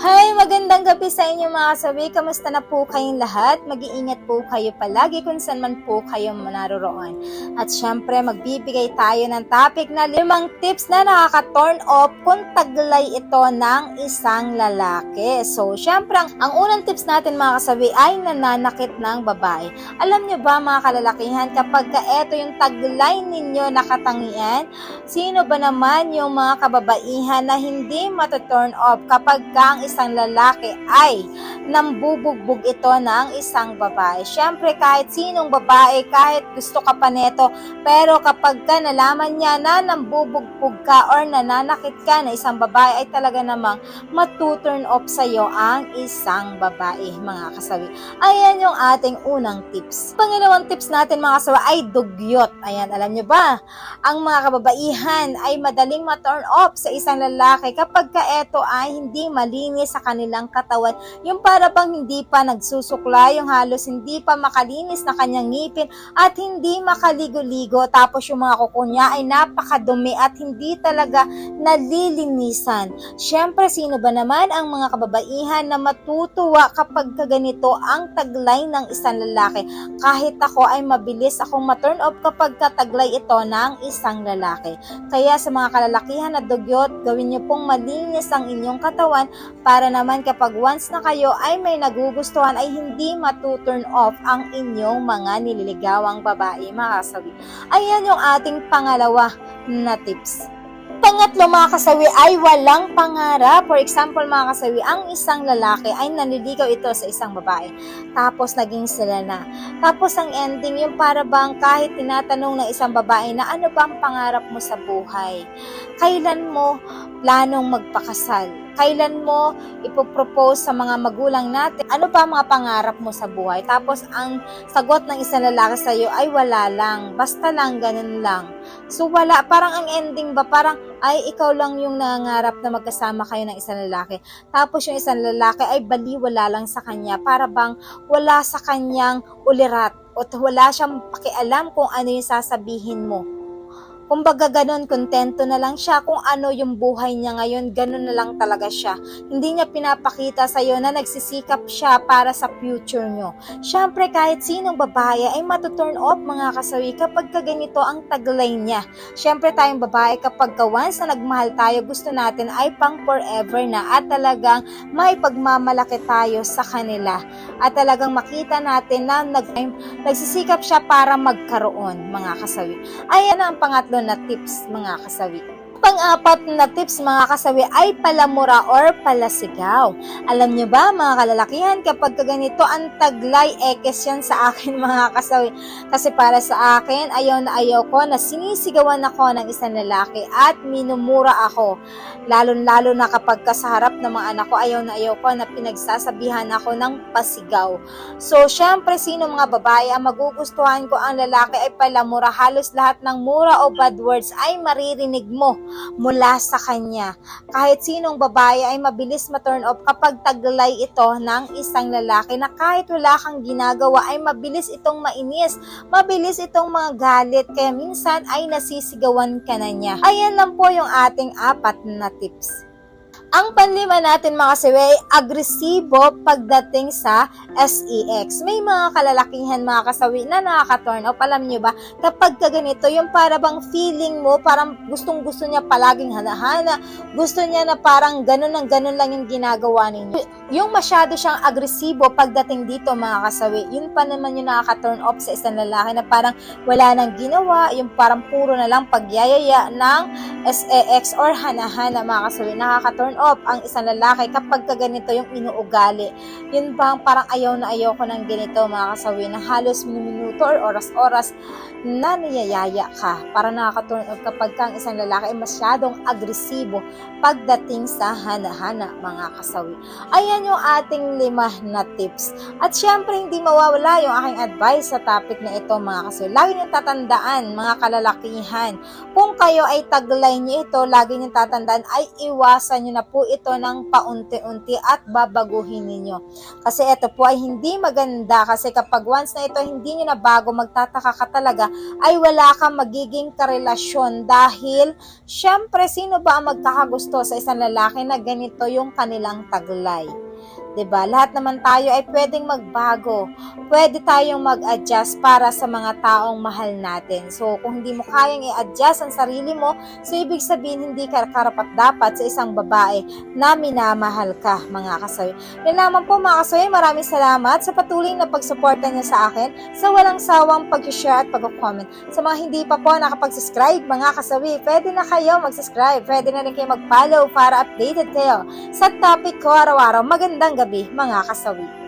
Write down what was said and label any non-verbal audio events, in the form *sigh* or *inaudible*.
はい、Magandang gabi sa inyo mga kasabi. Kamusta na po kayong lahat? Mag-iingat po kayo palagi kung saan man po kayo naroroon. At syempre, magbibigay tayo ng topic na limang tips na nakaka-turn off kung taglay ito ng isang lalaki. So, syempre, ang, ang unang tips natin mga kasabi ay nananakit ng babae. Alam nyo ba mga kalalakihan, kapag ka ito yung taglay ninyo na katangian, sino ba naman yung mga kababaihan na hindi matuturn off kapag ka ang isang lalaki ay nambubugbog ito ng isang babae. Siyempre, kahit sinong babae, kahit gusto ka pa neto, pero kapag ka nalaman niya na nambubugbog ka or nananakit ka na isang babae, ay talaga namang matuturn off sa'yo ang isang babae, mga kasawi. Ayan yung ating unang tips. Pangalawang tips natin, mga kasawi, ay dugyot. Ayan, alam nyo ba? Ang mga kababaihan ay madaling ma-turn off sa isang lalaki kapag ka eto ay hindi malinis sa kanilang katawan. Yung para bang hindi pa nagsusukla, yung halos hindi pa makalinis na kanyang ngipin at hindi makaligo-ligo. Tapos yung mga kuko niya ay napakadumi at hindi talaga nalilinisan. Siyempre, sino ba naman ang mga kababaihan na matutuwa kapag kaganito ang taglay ng isang lalaki? Kahit ako ay mabilis akong ma-turn off kapag kataglay ito ng isang lalaki. Kaya sa mga kalalakihan na dugyot, gawin niyo pong malinis ang inyong katawan para naman kapag once na kayo ay may nagugustuhan ay hindi matuturn off ang inyong mga nililigawang babae mga kasawi. Ayan yung ating pangalawa na tips. Pangatlo mga kasawi ay walang pangarap. For example mga kasawi, ang isang lalaki ay nanliligaw ito sa isang babae. Tapos naging sila na. Tapos ang ending yung para bang kahit tinatanong ng isang babae na ano ba ang pangarap mo sa buhay? Kailan mo planong magpakasal? Kailan mo ipopropose sa mga magulang natin? Ano ang mga pangarap mo sa buhay? Tapos ang sagot ng isang lalaki sa iyo ay wala lang. Basta lang, ganun lang. So wala, parang ang ending ba, parang ay ikaw lang yung nangangarap na magkasama kayo ng isang lalaki. Tapos yung isang lalaki ay baliwala lang sa kanya para bang wala sa kanyang ulirat o wala siyang pakialam kung ano yung sasabihin mo. Kumbaga ganun, kontento na lang siya kung ano yung buhay niya ngayon, ganun na lang talaga siya. Hindi niya pinapakita sa iyo na nagsisikap siya para sa future nyo. Siyempre, kahit sinong babae ay matuturn off mga kasawi kapag kaganito ang taglay niya. Siyempre, tayong babae kapag ka once na nagmahal tayo, gusto natin ay pang forever na at talagang may pagmamalaki tayo sa kanila. At talagang makita natin na nag, nagsisikap siya para magkaroon mga kasawi. Ayan ang pangatlo na tips mga kasawi. Pang-apat na tips mga kasawi ay palamura or palasigaw. Alam nyo ba mga kalalakihan kapag ganito ang taglay ekes yan sa akin *laughs* mga kasawi. Kasi para sa akin ayaw na ayaw ko na sinisigawan ako ng isang lalaki at minumura ako. Lalo-lalo na kapag kasaharap ng mga anak ko ayaw na ayaw ko na pinagsasabihan ako ng pasigaw. So syempre sino mga babae ang magugustuhan ko ang lalaki ay palamura. Halos lahat ng mura o bad words ay maririnig mo mula sa kanya. Kahit sinong babae ay mabilis ma-turn off kapag taglay ito ng isang lalaki na kahit wala kang ginagawa ay mabilis itong mainis, mabilis itong mga galit, kaya minsan ay nasisigawan ka na niya. Ayan lang po yung ating apat na tips. Ang panlima natin mga kasiwe ay agresibo pagdating sa SEX. May mga kalalakihan mga kasawi na nakaka-turn off. Alam nyo ba, kapag ka ganito, yung para bang feeling mo, parang gustong gusto niya palaging hanahana, gusto niya na parang ganun ang ganun lang yung ginagawa ninyo. Yung masyado siyang agresibo pagdating dito mga kasawi, yun pa naman yung nakaka-turn off sa isang lalaki na parang wala nang ginawa, yung parang puro na lang pagyayaya ng SEX or hanahana mga kasawi, nakaka-turn off ang isang lalaki kapag ka ganito yung inuugali. Yun bang parang ayaw na ayaw ko ng ganito mga kasawi na halos minuto or oras-oras na niyayaya ka. Para nakaka-turn off kapag ka ang isang lalaki ay masyadong agresibo pagdating sa hana-hana mga kasawi. Ayan yan yung ating lima na tips. At syempre, hindi mawawala yung aking advice sa topic na ito mga kasawi. Lagi niyong tatandaan, mga kalalakihan, kung kayo ay taglay niyo ito, lagi niyong tatandaan ay iwasan niyo na po ito ng paunti-unti at babaguhin ninyo. Kasi ito po ay hindi maganda kasi kapag once na ito hindi niyo na bago, magtataka ka talaga, ay wala kang magiging karelasyon dahil syempre sino ba ang magkakagusto sa isang lalaki na ganito yung kanilang taglay? 'Di ba? Lahat naman tayo ay pwedeng magbago. Pwede tayong mag-adjust para sa mga taong mahal natin. So, kung hindi mo kayang i-adjust ang sarili mo, so ibig sabihin hindi ka karapat dapat sa isang babae na minamahal ka, mga kasawi. Yan lamang po mga kasawi, maraming salamat sa patuloy na pagsuporta niyo sa akin sa walang sawang pag-share at pag-comment. Sa mga hindi pa po nakapag-subscribe, mga kasawi, pwede na kayo mag-subscribe. Pwede na rin kayo mag-follow para updated kayo sa topic ko araw-araw. Magandang gabi, mga kasawi.